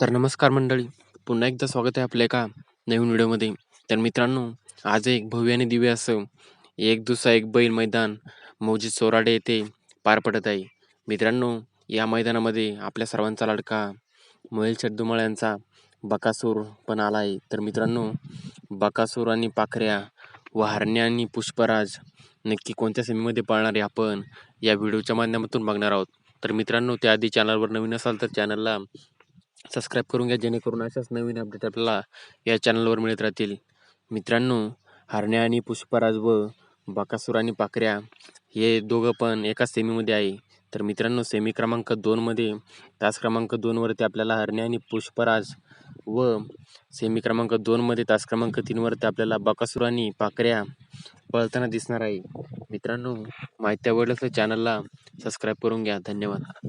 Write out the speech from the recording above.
तर नमस्कार मंडळी. पुन्हा एकदा स्वागत आहे आपल्या एका नवीन व्हिडिओमध्ये. तर मित्रांनो आज एक भव्य आणि दिव्य असं एक दुसरा एक बैल मैदान मौजी सोराडे येथे पार पडत आहे. मित्रांनो या मैदानामध्ये आपल्या सर्वांचा लाडका मोहिल चड्डुमळ यांचा बकासूर पण आला आहे. तर मित्रांनो बकासूर आणि पाखऱ्या व हरण्या आणि पुष्पराज नक्की कोणत्या सेमीमध्ये पाळणार आहे आपण या व्हिडिओच्या माध्यमातून बघणार आहोत. तर मित्रांनो त्याआधी चॅनलवर नवीन असाल तर चॅनलला सबस्क्राईब करून घ्या जेणेकरून अशाच नवीन अपडेट आपल्याला या चॅनलवर मिळत राहतील. मित्रांनो हरण्या आणि पुष्पराज व बाकासूर आणि पाकऱ्या हे दोघं पण एकाच सेमीमध्ये आहे. तर मित्रांनो सेमी क्रमांक दोनमध्ये तास क्रमांक दोनवरती आपल्याला हरण्या आणि पुष्पराज व सेमी क्रमांक दोनमध्ये तास क्रमांक तीनवरती आपल्याला बाकासूर आणि पाकऱ्या पळताना दिसणार आहे. मित्रांनो माहिती आवडलं तर चॅनलला सबस्क्राईब करून घ्या. धन्यवाद.